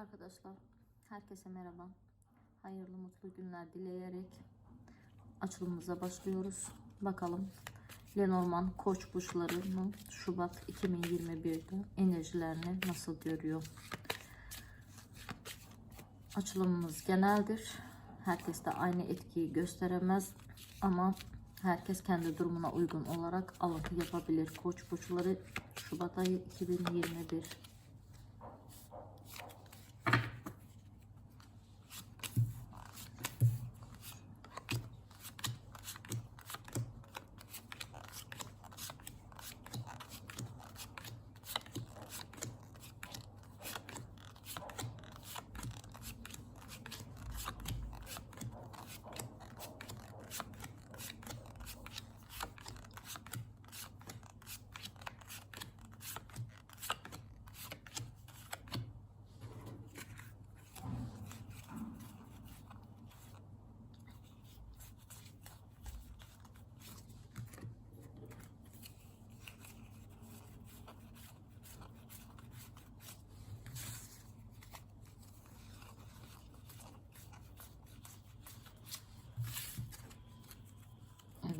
Arkadaşlar herkese merhaba. Hayırlı mutlu günler dileyerek açılımımıza başlıyoruz. Bakalım Lenormand Koç burçlarının Şubat 2021'de enerjilerini nasıl görüyor? Açılımımız geneldir. Herkes de aynı etkiyi gösteremez ama herkes kendi durumuna uygun olarak alıntı yapabilir. Koç burçları Şubat ayı 2021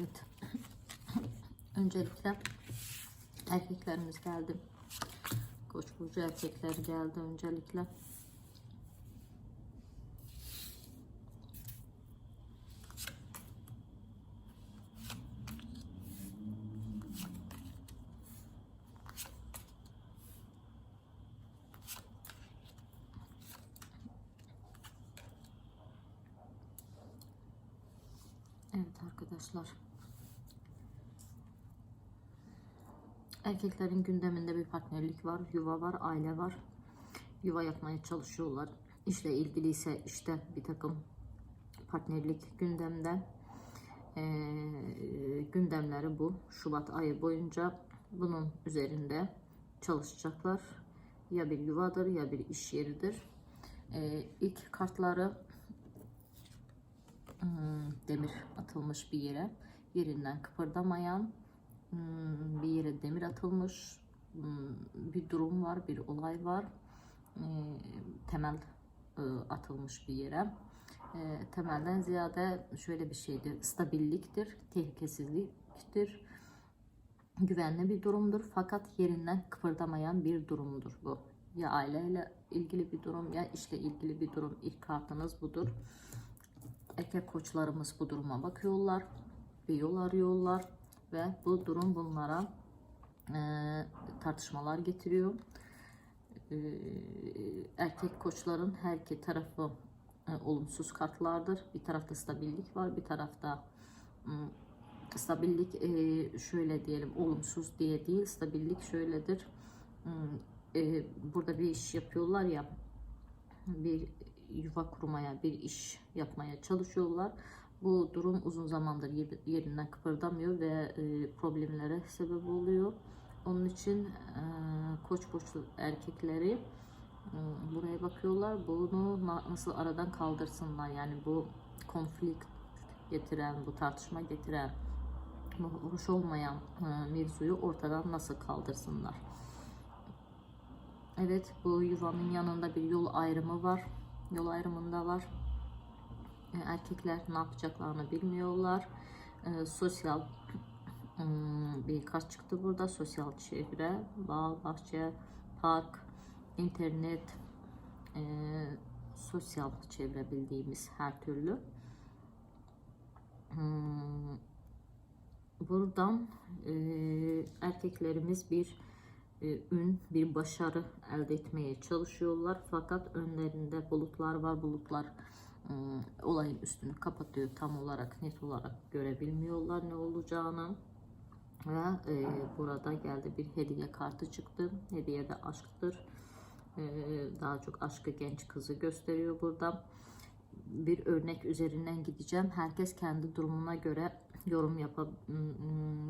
Evet. Öncelikle erkeklerimiz geldi. Koç burcu erkekler geldi öncelikle. Evet arkadaşlar. Erkeklerin gündeminde bir partnerlik var, yuva var, aile var. Yuva yapmaya çalışıyorlar. İşle ilgili ise işte bir takım partnerlik gündemde. Ee, gündemleri bu. Şubat ayı boyunca bunun üzerinde çalışacaklar. Ya bir yuvadır ya bir iş yeridir. Ee, ilk kartları Hmm, demir atılmış bir yere yerinden kıpırdamayan bir yere demir atılmış. Hmm, bir durum var bir olay var. Ee, temel e, atılmış bir yere. Ee, temelden ziyade şöyle bir şeydir stabilliktir tehlikesizliktir. Güvenli bir durumdur fakat yerinden kıpırdamayan bir durumdur bu. Ya aileyle ilgili bir durum ya işle ilgili bir durum ilk kartınız budur. Erkek koçlarımız bu duruma bakıyorlar. Bir yol arıyorlar ve bu durum bunlara e, tartışmalar getiriyor. E, erkek koçların her iki tarafı e, olumsuz kartlardır. Bir tarafta stabillik var, bir tarafta m, stabillik e, şöyle diyelim olumsuz diye değil, stabillik şöyledir. E, burada bir iş yapıyorlar ya bir yuva kurmaya, bir iş yapmaya çalışıyorlar. Bu durum uzun zamandır yerinden kıpırdamıyor ve e, problemlere sebep oluyor. Onun için e, koç burçlu erkekleri e, buraya bakıyorlar. Bunu nasıl aradan kaldırsınlar? Yani bu konflikt getiren, bu tartışma getiren, bu hoş olmayan mevzuyu ortadan nasıl kaldırsınlar? Evet bu yuvanın yanında bir yol ayrımı var. Yol ayrımında var. E, erkekler ne yapacaklarını bilmiyorlar. E, sosyal hmm, bir kart çıktı burada. Sosyal çevre, bağ, bahçe, park, internet, e, sosyal çevre bildiğimiz her türlü. Hmm, buradan e, erkeklerimiz bir e, ün, bir başarı elde etmeye çalışıyorlar. Fakat önlerinde bulutlar var. Bulutlar olayın üstünü kapatıyor. Tam olarak net olarak görebilmiyorlar ne olacağını. Ve e, burada geldi bir hediye kartı çıktı. Hediye de aşktır. E, daha çok aşkı genç kızı gösteriyor burada. Bir örnek üzerinden gideceğim. Herkes kendi durumuna göre yorum yapab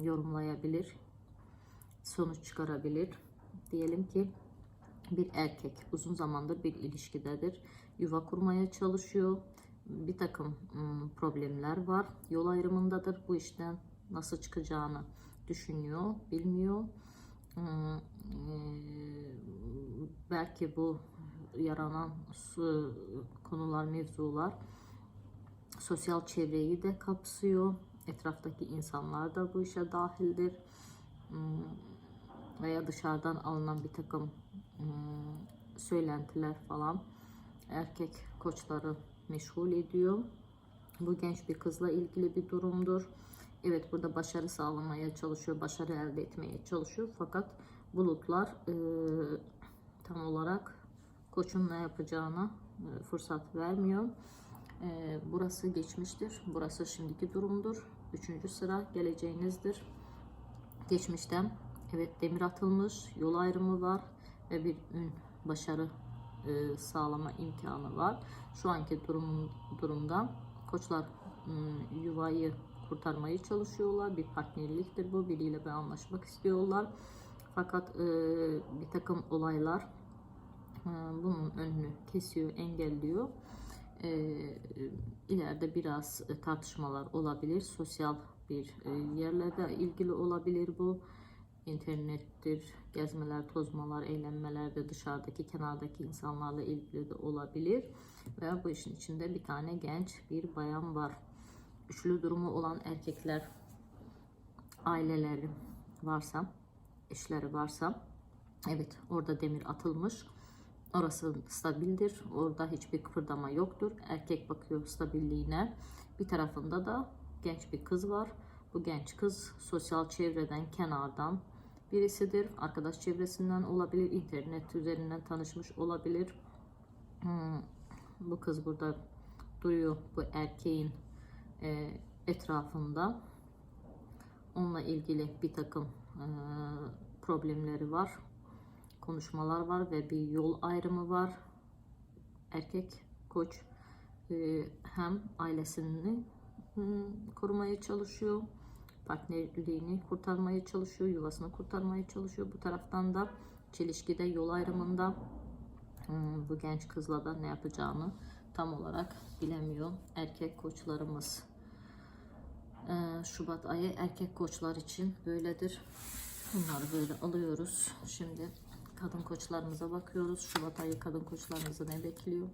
yorumlayabilir sonuç çıkarabilir. Diyelim ki bir erkek uzun zamandır bir ilişkidedir. Yuva kurmaya çalışıyor. Bir takım problemler var. Yol ayrımındadır. Bu işten nasıl çıkacağını düşünüyor, bilmiyor. Belki bu yaranan konular, mevzular sosyal çevreyi de kapsıyor. Etraftaki insanlar da bu işe dahildir. Veya dışarıdan alınan bir takım söylentiler falan erkek koçları meşgul ediyor. Bu genç bir kızla ilgili bir durumdur. Evet burada başarı sağlamaya çalışıyor, başarı elde etmeye çalışıyor. Fakat bulutlar e, tam olarak koçun ne yapacağına e, fırsat vermiyor. E, burası geçmiştir. Burası şimdiki durumdur. Üçüncü sıra geleceğinizdir. Geçmişten evet demir atılmış, yol ayrımı var ve bir ün başarı e, sağlama imkanı var. Şu anki durum, durumda koçlar m, yuvayı kurtarmayı çalışıyorlar. Bir partnerliktir bu. Biriyle bir anlaşmak istiyorlar. Fakat e, bir takım olaylar e, bunun önünü kesiyor, engelliyor. E, ileride biraz e, tartışmalar olabilir. Sosyal bir e, yerlerle ilgili olabilir bu. İnternettir, gezmeler, tozmalar, eğlenmeler de dışarıdaki, kenardaki insanlarla ilgili de olabilir. Veya bu işin içinde bir tane genç bir bayan var. Üçlü durumu olan erkekler, aileleri varsa, eşleri varsa, evet orada demir atılmış. Orası stabildir. Orada hiçbir kıpırdama yoktur. Erkek bakıyor stabilliğine. Bir tarafında da genç bir kız var. Bu genç kız sosyal çevreden, kenardan birisidir. Arkadaş çevresinden olabilir, internet üzerinden tanışmış olabilir. Hmm, bu kız burada duruyor bu erkeğin e, etrafında. Onunla ilgili bir takım e, problemleri var. Konuşmalar var ve bir yol ayrımı var. Erkek koç e, hem ailesini hmm, korumaya çalışıyor partnerliğini kurtarmaya çalışıyor, yuvasını kurtarmaya çalışıyor. Bu taraftan da çelişkide, yol ayrımında hmm, bu genç kızla da ne yapacağını tam olarak bilemiyor. Erkek koçlarımız Ee, Şubat ayı erkek koçlar için böyledir. Bunları böyle alıyoruz. Şimdi kadın koçlarımıza bakıyoruz. Şubat ayı kadın koçlarımızı ne bekliyor?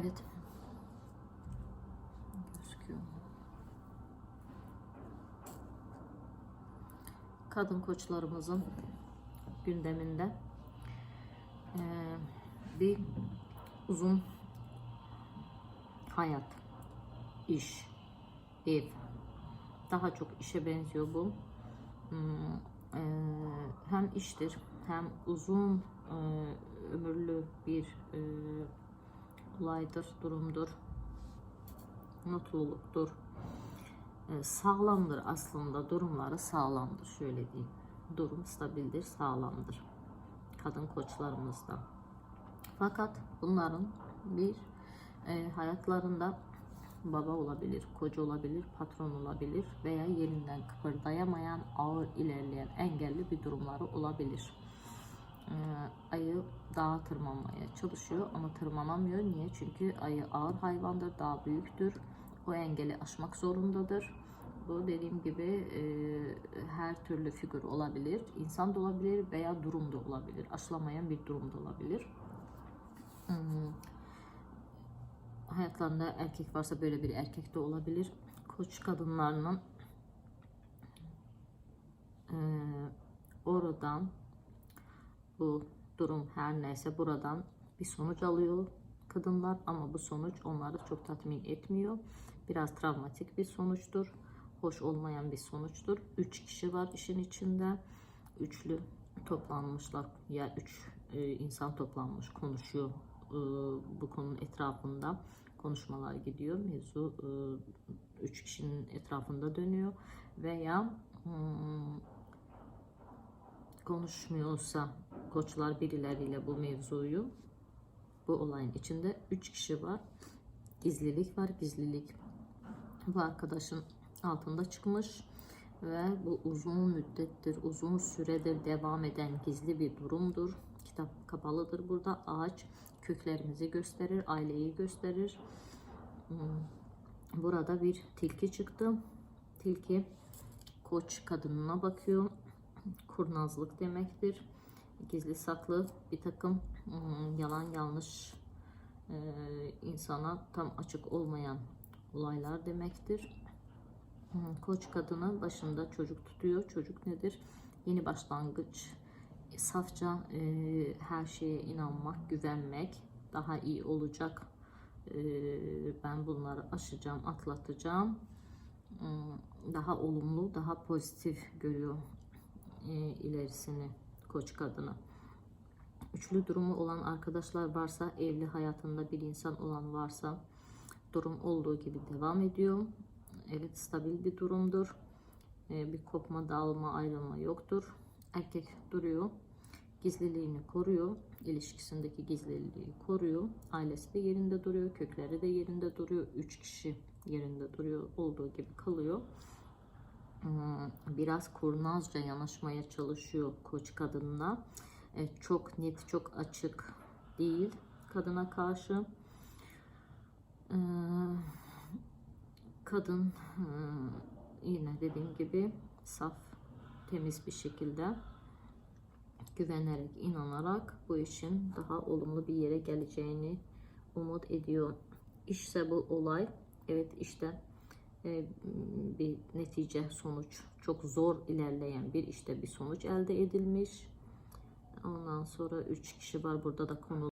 Evet. Gözüküyor. Kadın koçlarımızın gündeminde bir uzun hayat, iş, ev. Daha çok işe benziyor bu. Hmm, hem iştir hem uzun ömürlü bir eee olaydır, durumdur, mutluluktur. Ee, sağlamdır aslında, durumları sağlamdır. Şöyle diyeyim. Durum stabildir, sağlamdır. Kadın koçlarımızda. Fakat bunların bir e, hayatlarında baba olabilir, koca olabilir, patron olabilir veya yerinden kıpırdayamayan, ağır ilerleyen, engelli bir durumları olabilir e, ayı dağa tırmanmaya çalışıyor ama tırmanamıyor. Niye? Çünkü ayı ağır hayvandır, daha büyüktür. O engeli aşmak zorundadır. Bu dediğim gibi e, her türlü figür olabilir. İnsan da olabilir veya durum da olabilir. Aşılamayan bir durum da olabilir. Hmm. Hayatlarında erkek varsa böyle bir erkek de olabilir. Koç kadınlarının e, oradan bu durum her neyse buradan bir sonuç alıyor kadınlar ama bu sonuç onları çok tatmin etmiyor. Biraz travmatik bir sonuçtur. Hoş olmayan bir sonuçtur. Üç kişi var işin içinde. Üçlü toplanmışlar. Ya üç e, insan toplanmış konuşuyor e, bu konunun etrafında. Konuşmalar gidiyor. Mevzu e, üç kişinin etrafında dönüyor. Veya hmm, konuşmuyorsa koçlar birileriyle bu mevzuyu bu olayın içinde 3 kişi var. Gizlilik var. Gizlilik bu arkadaşın altında çıkmış ve bu uzun müddettir, uzun süredir devam eden gizli bir durumdur. Kitap kapalıdır burada. Ağaç köklerimizi gösterir, aileyi gösterir. Hmm, Burada bir tilki çıktı. Tilki koç kadınına bakıyor. Kurnazlık demektir. Gizli saklı bir takım ım, yalan yanlış e, insana tam açık olmayan olaylar demektir. Hı, Koç kadını başında çocuk tutuyor. Çocuk nedir? Yeni başlangıç, safça e, her şeye inanmak, güvenmek, daha iyi olacak. E, ben bunları aşacağım, atlatacağım. Hmm, Daha olumlu, daha pozitif görüyor ilerisini koç kadını. Üçlü durumu olan arkadaşlar varsa, evli hayatında bir insan olan varsa durum olduğu gibi devam ediyor. Evet stabil bir durumdur. Ee, bir kopma, dağılma, ayrılma yoktur. Erkek duruyor. Gizliliğini koruyor. ilişkisindeki gizliliği koruyor. Ailesi de yerinde duruyor. Kökleri de yerinde duruyor. Üç kişi yerinde duruyor. Olduğu gibi kalıyor. Hmm, Biraz kurnazca yanaşmaya çalışıyor koç kadınla. E, Çok net, çok açık değil kadına karşı. Ee, kadın e, yine dediğim gibi saf, temiz bir şekilde güvenerek, inanarak bu işin daha olumlu bir yere geleceğini umut ediyor. İşse bu olay, evet işte e, bir netice, sonuç, çok zor ilerleyen bir işte bir sonuç elde edilmiş. Ondan sonra üç kişi var burada da konu